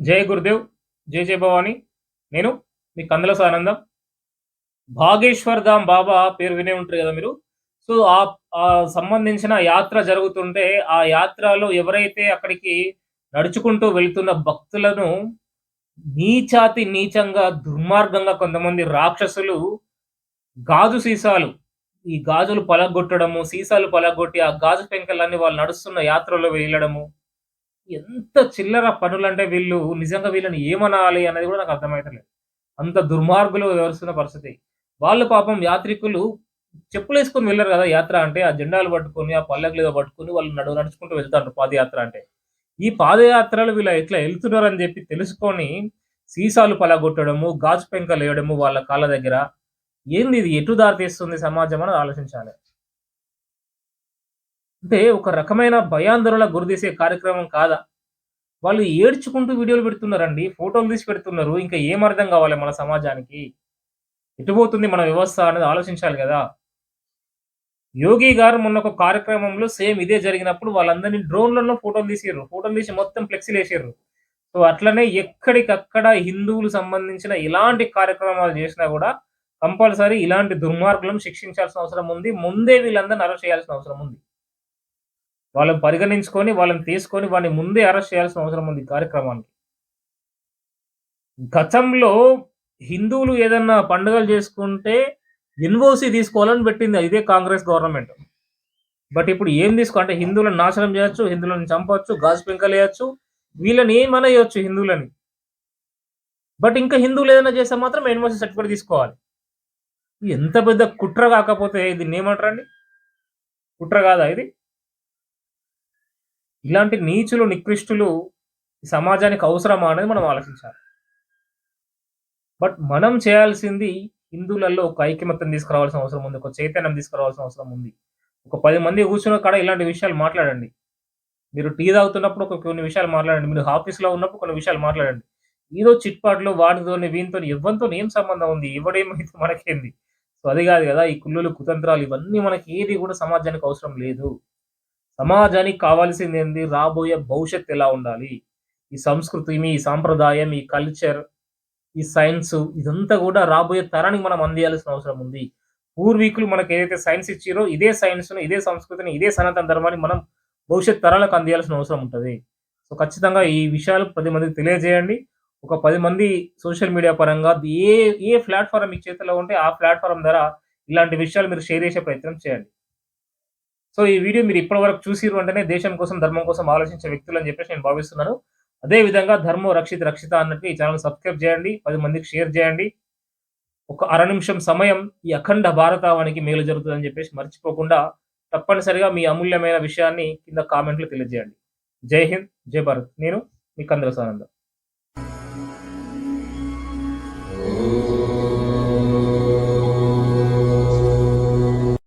జయ గురుదేవ్ జై జయ భవాని. నేను మీ కందల ఆనందం భాగేశ్వర్ ధామ్ బాబా పేరు వినే ఉంటారు కదా మీరు. సో ఆ ఆ సంబంధించిన యాత్ర జరుగుతుంటే ఆ యాత్రలో ఎవరైతే అక్కడికి నడుచుకుంటూ వెళ్తున్న భక్తులను నీచాతి నీచంగా దుర్మార్గంగా కొంతమంది రాక్షసులు గాజు సీసాలు ఈ గాజులు పలగొట్టడము సీసాలు పలగొట్టి ఆ గాజు పెంకలన్నీ వాళ్ళు నడుస్తున్న యాత్రలో వెళ్ళడము ఎంత చిల్లర పనులంటే వీళ్ళు నిజంగా వీళ్ళని ఏమనాలి అనేది కూడా నాకు అర్థమవుతలేదు అంత దుర్మార్గులు వ్యవహరిస్తున్న పరిస్థితి. వాళ్ళు పాపం యాత్రికులు చెప్పులు వేసుకొని వెళ్ళరు కదా యాత్ర అంటే ఆ జెండాలు పట్టుకొని ఆ పల్లెలు ఏదో పట్టుకొని వాళ్ళు నడువు నడుచుకుంటూ వెళ్తారు పాదయాత్ర అంటే. ఈ పాదయాత్రలు వీళ్ళు ఎట్లా వెళ్తున్నారని చెప్పి తెలుసుకొని సీసాలు పలగొట్టడము గాజు పెంకలు వేయడము వాళ్ళ కాళ్ళ దగ్గర. ఏంది ఇది? ఎటు దారితీస్తుంది సమాజం అని ఆలోచించాలి. అంటే ఒక రకమైన భయాందోళన గురితీసే కార్యక్రమం కాదా? వాళ్ళు ఏడ్చుకుంటూ వీడియోలు పెడుతున్నారండి ఫోటోలు తీసి పెడుతున్నారు ఇంకా ఏం అర్థం కావాలి మన సమాజానికి? ఎటు పోతుంది మన వ్యవస్థ అనేది ఆలోచించాలి కదా. యోగి గారు మొన్న ఒక కార్యక్రమంలో సేమ్ ఇదే జరిగినప్పుడు వాళ్ళందరినీ డ్రోన్లలో ఫోటోలు తీసిర్రు ఫోటోలు తీసి మొత్తం ఫ్లెక్సీలు వేసారు సో అట్లనే ఎక్కడికక్కడ హిందువులు సంబంధించిన ఇలాంటి కార్యక్రమాలు చేసినా కూడా కంపల్సరీ ఇలాంటి దుర్మార్గులను శిక్షించాల్సిన అవసరం ఉంది. ముందే వీళ్ళందరినీ అరెస్ట్ చేయాల్సిన అవసరం ఉంది. వాళ్ళని పరిగణించుకొని వాళ్ళని తీసుకొని వాడిని ముందే అరెస్ట్ చేయాల్సిన అవసరం ఉంది కార్యక్రమానికి. గతంలో హిందువులు ఏదన్నా పండుగలు చేసుకుంటే ఎన్ఓసి తీసుకోవాలని పెట్టింది ఇదే కాంగ్రెస్ గవర్నమెంట్. బట్ ఇప్పుడు ఏం తీసుకో అంటే హిందువులను నాశనం చేయొచ్చు హిందువులను చంపొచ్చు గాజు పెంకలేయచ్చు వీళ్ళని ఏమనయొచ్చు హిందువులని. బట్ ఇంకా హిందువులు ఏదైనా చేస్తే మాత్రం ఎన్ఓసి సర్టిఫికేట్ తీసుకోవాలి. ఎంత పెద్ద కుట్ర కాకపోతే దీన్ని ఏమంటారండి? కుట్ర కాదా ఇది? ఇలాంటి నీచులు నికృష్టులు సమాజానికి అవసరమా అనేది మనం ఆలోచించాలి. బట్ మనం చేయాల్సింది హిందువులలో ఒక ఐక్యమత్యం తీసుకురావాల్సిన అవసరం ఉంది ఒక చైతన్యం తీసుకురావాల్సిన అవసరం ఉంది. ఒక పది మంది కూర్చున్న కాడ ఇలాంటి విషయాలు మాట్లాడండి. మీరు టీ తాగుతున్నప్పుడు ఒక కొన్ని విషయాలు మాట్లాడండి. మీరు ఆఫీస్లో ఉన్నప్పుడు కొన్ని విషయాలు మాట్లాడండి. ఏదో చిట్పాట్లు వాటితోని వీనితో ఇవ్వంతో ఏం సంబంధం ఉంది? ఇవ్వడేమైతే మనకేంది? సో అది కాదు కదా ఈ కుళ్ళులు కుతంత్రాలు ఇవన్నీ మనకి ఏది కూడా సమాజానికి అవసరం లేదు. సమాజానికి కావాల్సింది ఏంది రాబోయే భవిష్యత్ ఎలా ఉండాలి? ఈ సంస్కృతి మీ సాంప్రదాయం ఈ కల్చర్ ఈ సైన్స్ ఇదంతా కూడా రాబోయే తరానికి మనం అందియాల్సిన అవసరం ఉంది. పూర్వీకులు మనకి ఏదైతే సైన్స్ ఇచ్చారో ఇదే సైన్స్ను ఇదే సంస్కృతిని ఇదే సనాతన ధర్మాన్ని మనం భవిష్యత్ తరాలకు అందియాల్సిన అవసరం ఉంటుంది. సో ఖచ్చితంగా ఈ విషయాలు పది మందికి తెలియజేయండి. ఒక పది మంది సోషల్ మీడియా పరంగా ఏ ఏ ప్లాట్ఫారం మీ చేతిలో ఉంటే ఆ ప్లాట్ఫారం ద్వారా ఇలాంటి విషయాలు మీరు షేర్ చేసే ప్రయత్నం చేయండి. సో ఈ వీడియో మీరు ఇప్పటి వరకు చూసిరు అంటేనే దేశం కోసం ధర్మం కోసం ఆలోచించే వ్యక్తులు అని చెప్పేసి నేను భావిస్తున్నాను. అదే విధంగా ధర్మం రక్షిత రక్షిత అన్నట్టు ఈ ఛానల్ సబ్స్క్రైబ్ చేయండి పది మందికి షేర్ చేయండి. ఒక అర నిమిషం సమయం ఈ అఖండ భారతావానికి మేలు జరుగుతుందని చెప్పేసి మర్చిపోకుండా తప్పనిసరిగా మీ అమూల్యమైన విషయాన్ని కింద కామెంట్లు తెలియజేయండి. జై హింద్ జై భారత్. నేను మీ కందల సానందం.